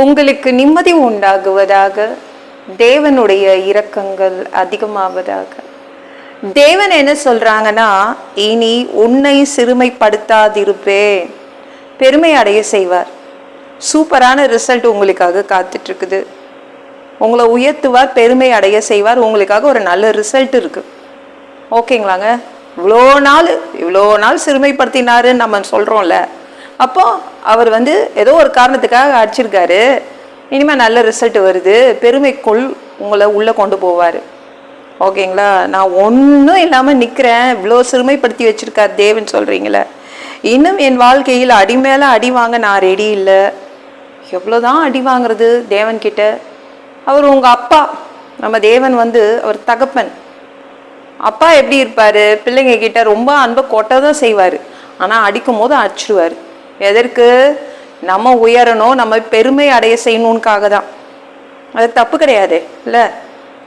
உங்களுக்கு நிம்மதி உண்டாகுவதாக தேவனுடைய இரக்கங்கள் அதிகமாவதாக. தேவன் என்ன சொல்றாங்கன்னா இனி உன்னை சிறுமைப்படுத்தாதிருப்பேன். பெருமை அடைய செய்வார். சூப்பரான ரிசல்ட் உங்களுக்காக காத்துட்டு இருக்குது உங்களை உயர்த்துவார் பெருமை அடைய செய்வார். உங்களுக்காக ஒரு நல்ல ரிசல்ட் இருக்கு. ஓகேங்களாங்க? இவ்வளோ நாள் இவ்வளோ நாள் சிறுமைப்படுத்தினாருன்னு நம்ம சொல்கிறோம்ல அப்போ அவர் வந்து ஏதோ ஒரு காரணத்துக்காக அடிச்சிருக்காரு. இனிமேல் நல்ல ரிசல்ட் வருது. பெருமைக்குள் உங்களை உள்ளே கொண்டு போவார். ஓகேங்களா? நான் ஒன்றும் இல்லாமல் நிற்கிறேன் இவ்வளோ சிறுமைப்படுத்தி வச்சிருக்கார் தேவன் சொல்கிறீங்களே இன்னும் என் வாழ்க்கையில் அடி மேலே அடி வாங்க நான் ரெடி இல்லை. எவ்வளோதான் அடி வாங்குறது தேவன்கிட்ட. அவர் உங்கள் அப்பா. நம்ம தேவன் வந்து அவர் தகப்பன். அப்பா எப்படி இருப்பார்? பிள்ளைங்க கிட்ட ரொம்ப அன்பை கொட்ட தான் செய்வார். ஆனால் அடிக்கும் போது அடிச்சிருவார். எதற்கு? நம்ம உயரணும் நம்ம பெருமை அடைய செய்யணுன்காக தான். அது தப்பு கிடையாது இல்லை?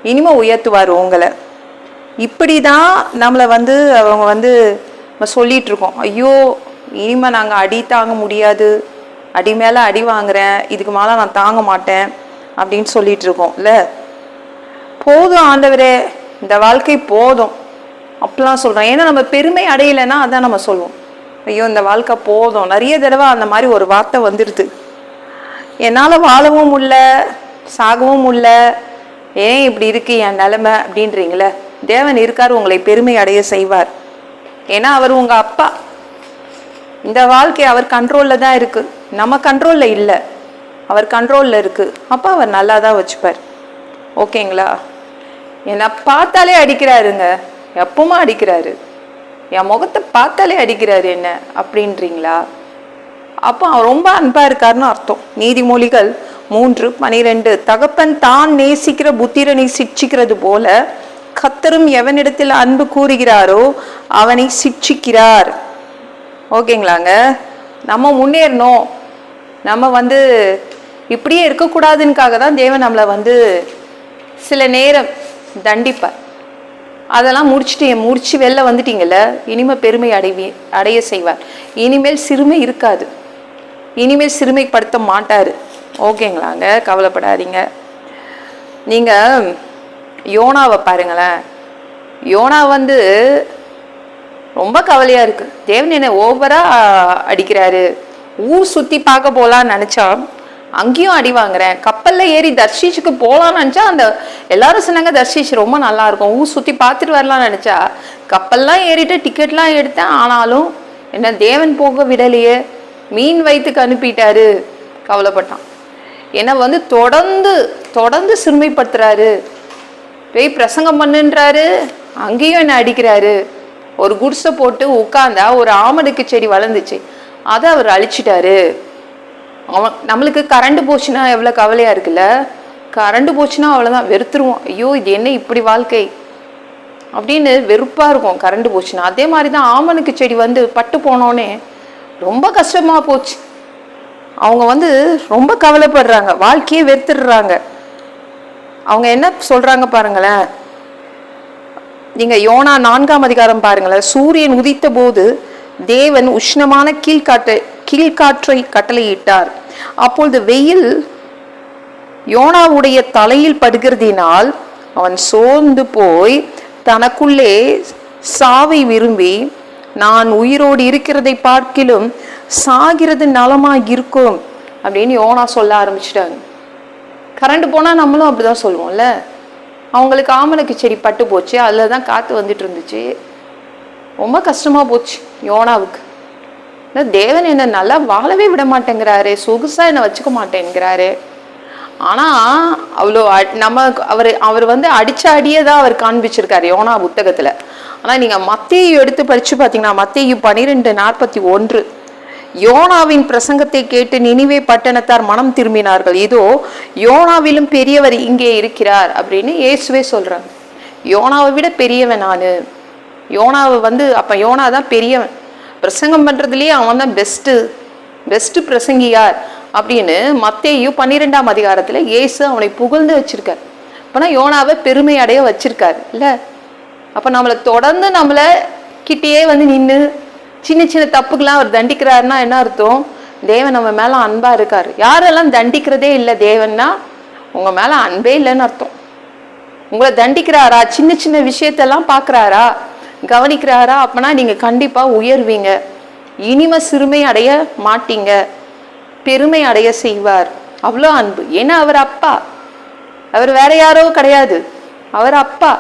இனிமே உயர்த்துவார் உங்களை. இப்படி தான் நம்மளை வந்து அவங்க வந்து நம்ம சொல்லிட்டு இருக்கோம் ஐயோ இனிமே நாங்கள் அடி தாங்க முடியாது. அடி மேலே அடி வாங்குறேன். இதுக்கு மேலே நான் தாங்க மாட்டேன். அப்படின்னு சொல்லிட்டு இருக்கோம் இல்லை? போதும் ஆண்டவரே இந்த வாழ்க்கை போதும். அப்படிலாம் சொல்கிறோம் ஏன்னா நம்ம பெருமை அடையலைன்னா அதான் நம்ம சொல்லுவோம் ஐயோ இந்த வாழ்க்கை போதும். நிறைய தடவை அந்த மாதிரி ஒரு வார்த்தை வந்துடுது என்னால் வாழவும் இல்லை சாகவும் இல்லை ஏன் இப்படி இருக்கு என் நிலைமை அப்படின்றீங்களே. தேவன் இருக்கார் உங்களை பெருமை அடைய செய்வார். ஏன்னா அவர் உங்கள் அப்பா. இந்த வாழ்க்கை அவர் கண்ட்ரோலில் தான் இருக்குது நம்ம கண்ட்ரோலில் இல்லை. அவர் கண்ட்ரோலில் இருக்குது அப்போ அவர் நல்லா தான் வச்சுப்பார் ஓகேங்களா என்னை பார்த்தாலே அடிக்கிறாருங்க. எப்பவுமே அடிக்கிறாரு. என் முகத்தை பார்த்தாலே அடிக்கிறாரு என்ன அப்படின்றீங்களா? அப்போ அவர் ரொம்ப அன்பாக இருக்காருன்னு அர்த்தம். நீதிமொழிகள் மூன்று பனிரெண்டு. தகப்பன் தான் நேசிக்கிற புத்திரனை சிக்ஷிக்கிறது போல கத்தரும் எவனிடத்தில் அன்பு கூறுகிறாரோ அவனை சிட்சிக்கிறார் ஓகேங்களாங்க? நம்ம முன்னேறணும். நம்ம வந்து இப்படியே இருக்கக்கூடாதுன்னுக்காக தான் தேவன் நம்மளை வந்து சில நேரம் தண்டிப்பார். அதெல்லாம் முடிச்சுட்டு முடிச்சு வெளில வந்துட்டீங்கல்ல இனிமே பெருமை அடைவி அடைய செய்வார். இனிமேல் சிறுமை இருக்காது. இனிமேல் சிறுமைப்படுத்த மாட்டார். ஓகேங்களாங்க கவலைப்படாதீங்க. நீங்கள் யோனாவை பாருங்களேன். யோனா வந்து ரொம்ப கவலையாக இருக்குது தேவன் என்ன ஓவராக அடிக்கிறாரு. ஊர் சுற்றி பார்க்க போகலான்னு நினச்சா அங்கேயும் அடி வாங்குறேன். கப்பலில் ஏறி தர்ஷீஷுக்கு போகலான்னு நினச்சா அந்த எல்லாரும் சொன்னாங்க தர்ஷீஷ் ரொம்ப நல்லா இருக்கும் ஊர் சுற்றி பார்த்துட்டு வரலாம்னு நினச்சா. கப்பல்லாம் ஏறிட்டு டிக்கெட்லாம் எடுத்தேன். ஆனாலும் என்ன தேவன் போக விடலையே. மீன் வயிற்றுக்கு அனுப்பிட்டாரு. கவலைப்பட்டான். என்னை வந்து தொடர்ந்து தொடர்ந்து சிறுமைப்படுத்துறாரு. போய் பிரசங்கம் பண்ணுன்றாரு. அங்கேயும் என்னை அடிக்கிறாரு. ஒரு குடிசை போட்டு உட்காந்தா ஒரு ஆமடுக்கு செடி வளர்ந்துச்சு. அதை அவர் அழிச்சிட்டாரு. அவன் நம்மளுக்கு கரண்ட் போச்சுன்னா எவ்வளோ கவலையாக இருக்குல்ல? கரண்ட் போச்சுன்னா அவ்வளோதான் வெறுத்துருவோம். ஐயோ இது என்ன இப்படி வாழ்க்கை? அப்படின்னு வெறுப்பாக இருக்கும் கரண்ட் போச்சுன்னா. அதே மாதிரி தான் ஆமனுக்கு செடி வந்து பட்டு போனோடனே ரொம்ப கஷ்டமாக போச்சு. அவங்க வந்து ரொம்ப கவலைப்படுறாங்க. வாழ்க்கையே வெறுத்துடுறாங்க. அவங்க என்ன சொல்கிறாங்க பாருங்களேன்? நீங்கள் யோனா நான்காம் அதிகாரம் பாருங்களேன். சூரியன் உதித்த போது தேவன் உஷ்ணமான கீழ்காட்டை கீழ்காற்றை கட்டளையிட்டார். அப்பொழுது வெயில் யோனாவுடைய தலையில் படுகிறதினால் அவன் சோர்ந்து போய் தனக்குள்ளே சாவை விரும்பி நான் உயிரோடு இருக்கிறதை பார்க்கிலும் சாகிறது நலமாக இருக்கும் அப்படின்னு யோனா சொல்ல ஆரம்பிச்சிட்டாங்க. கரண்ட் போனால் நம்மளும் அப்படிதான் சொல்லுவோம்ல. அவங்களுக்கு ஆமலுக்கு செடி பட்டு போச்சு அதில் தான் காற்று வந்துட்டு இருந்துச்சு. ரொம்ப கஷ்டமாக போச்சு யோனாவுக்கு. ஆனா தேவன் என்னை நல்லா வாழவே விட மாட்டேங்கிறாரு சொகுசாக என்னை வச்சுக்க மாட்டேங்கிறாரு. ஆனால் அவ்வளோ அ- நம்ம அவர் அவர் வந்து அடிச்ச அடியே தான் அவர் காண்பிச்சிருக்காரு யோனா புத்தகத்தில். ஆனால் நீங்கள் மத்தேயு எடுத்து படித்து பார்த்தீங்கன்னா மத்தேயு பன்னிரெண்டு நாற்பத்தி ஒன்று. யோனாவின் பிரசங்கத்தை கேட்டு நினைவே பட்டணத்தார் மனம் திரும்பினார்கள். இதோ யோனாவிலும் பெரியவர் இங்கே இருக்கிறார் அப்படின்னு இயேசுவே சொல்றாங்க யோனாவை விட பெரியவன் நான். யோனாவை வந்து அப்போ யோனா தான் பெரியவன். பிரசங்கம் பண்ணுறதுலேயே அவன் தான் பெஸ்ட்டு பெஸ்ட்டு பிரசங்கியார் அப்படின்னு மத்தேயும் பன்னிரெண்டாம் அதிகாரத்தில் இயேசு அவனை புகழ்ந்து வச்சிருக்கார். அப்போனா யோனாவை பெருமை அடைய வச்சிருக்கார் இல்லை? அப்போ நம்மளை தொடர்ந்து நம்மளை கிட்டேயே வந்து நின்று சின்ன சின்ன தப்புக்கெல்லாம் அவர் தண்டிக்கிறாருன்னா என்ன அர்த்தம்? தேவன் நம்ம மேலே அன்பாக இருக்கார். யாரெல்லாம் தண்டிக்கிறதே இல்லை தேவன்னா உங்கள் மேலே அன்பே இல்லைன்னு அர்த்தம். உங்களை தண்டிக்கிறாரா? சின்ன சின்ன விஷயத்தெல்லாம் பார்க்குறாரா கவனிக்கிறாரா அப்பனா நீங்கள் கண்டிப்பாக உயர்வீங்க. இனிம சிறுமை அடைய மாட்டீங்க. பெருமை அடைய செய்வார். அவ்வளோ அன்பு. ஏன்னா அவர் அப்பா. அவர் வேற யாரோ கிடையாது. அவர் அப்பா.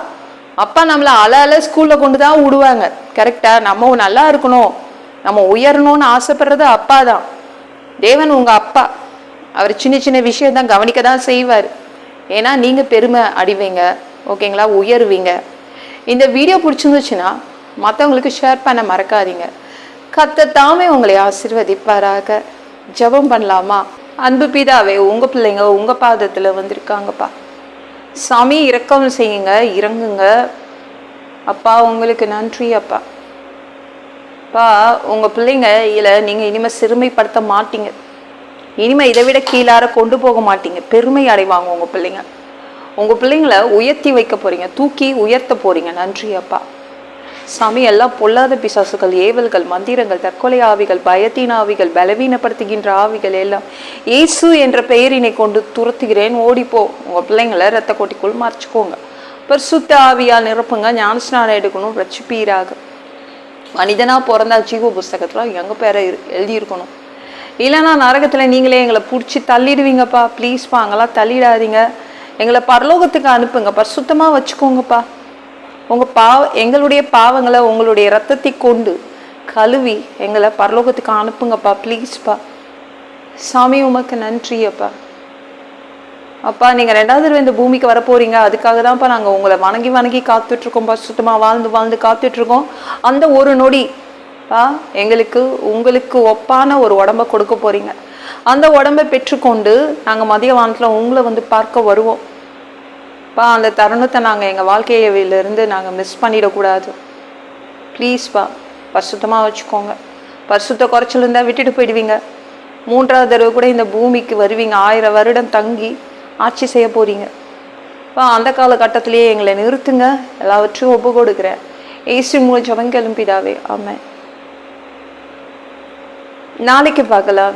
அப்பா நம்மளை அல அல ஸ்கூலில் கொண்டு தான் விடுவாங்க. கரெக்டாக நம்ம நல்லா இருக்கணும். நம்ம உயரணும்னு ஆசைப்படுறது அப்பா தான். தேவன் உங்கள் அப்பா. அவர் சின்ன சின்ன விஷயம் தான் கவனிக்க தான் செய்வார். ஏன்னா நீங்கள் பெருமை அடிவீங்க. ஓகேங்களா? உயருவீங்க. இந்த வீடியோ பிடிச்சிருந்துச்சுன்னா மற்றவங்களுக்கு ஷேர் பண்ண மறக்காதீங்க. கத்த தாமே உங்களை ஆசீர்வதிப்பாராக. ஜெபம் பண்ணலாமா? அன்பு பிதாவே உங்கள் பிள்ளைங்க உங்கள் பாதத்தில் வந்திருக்காங்கப்பா. சாமி இறக்கம் செய்யுங்க இறங்குங்க. அப்பா உங்களுக்கு நன்றி அப்பா. அப்பா உங்கள் பிள்ளைங்க இதில் நீங்கள் இனிமேல் சிறுமைப்படுத்த மாட்டீங்க. இனிமேல் இதை விட கீழார கொண்டு போக மாட்டீங்க. பெருமை அடைவாங்க உங்கள் பிள்ளைங்க. உங்கள் பிள்ளைங்களை உயர்த்தி வைக்க போகிறீங்க தூக்கி உயர்த்த போகிறீங்க நன்றி அப்பா. சாமி எல்லாம் பொல்லாத பிசாசுகள் ஏவல்கள் மந்திரங்கள் தற்கொலை ஆவிகள் பயத்தின் ஆவிகள் பலவீனப்படுத்துகின்ற ஆவிகள் எல்லாம் இயேசு என்ற பெயரினை கொண்டு துரத்துகிறேன். ஓடிப்போ உங்கள் பிள்ளைங்களை ரத்த கோட்டிக்குள் மறைச்சிக்கோங்க. பரிசுத்த ஆவியால் நிரப்புங்க. ஞானஸ்நானம் எடுக்கணும். ரட்சிப்பீராக. மனிதனாக பிறந்தா ஜீவ புஸ்தகத்தில் எங்கள் பேரை எழுதியிருக்கணும். இல்லைன்னா நரகத்தில் நீங்களே எங்களை பிடிச்சி தள்ளிடுவீங்கப்பா. ப்ளீஸ்ப்பா அங்கெல்லாம் தள்ளிடாதீங்க. எங்களை பரலோகத்துக்கு அனுப்புங்கப்பா சுத்தமாக வச்சுக்கோங்கப்பா. உங்க பாவ எங்களுடைய பாவங்களை உங்களுடைய ரத்தத்தை கொண்டு கழுவி எங்களை பரலோகத்துக்கு அனுப்புங்கப்பா. ப்ளீஸ்ப்பா சாமி உமக்கு நன்றி அப்பா அப்பா நீங்க ரெண்டாவது தடவை இந்த பூமிக்கு வர அதுக்காக தான்ப்பா நாங்க உங்களை வணங்கி வணங்கி காத்துட்டு இருக்கோம் சுத்தமா வாழ்ந்து வாழ்ந்து காத்துட்டு இருக்கோம் அந்த ஒரு நொடி பா எங்களுக்கு உங்களுக்கு ஒப்பான ஒரு உடம்ப கொடுக்க போறீங்க. அந்த உடம்பை பெற்றுக்கொண்டு நாங்க மதிய வானத்துல உங்களை வந்து பார்க்க வருவோம். பா அந்த தருணத்தை நாங்க எங்க வாழ்க்கையிலிருந்து நாங்க மிஸ் பண்ணிடக்கூடாது. ப்ளீஸ்ப்பா பரிசுத்தமா வச்சுக்கோங்க. பரிசுத்த குறைச்சல் இருந்தால் விட்டுட்டு போயிடுவீங்க. மூன்றாவது தடவை கூட இந்த பூமிக்கு வருவீங்க. ஆயிரம் வருடம் தங்கி ஆட்சி செய்ய போகிறீங்க இப்போ அந்த காலகட்டத்திலேயே எங்களை நிறுத்துங்க. எல்லாவற்றையும் ஒப்பு கொடுக்குறேன் ஏசி மூலம் ஜபங்க எழும்பிடாவே ஆமாம் நாளைக்கு பார்க்கலாம்.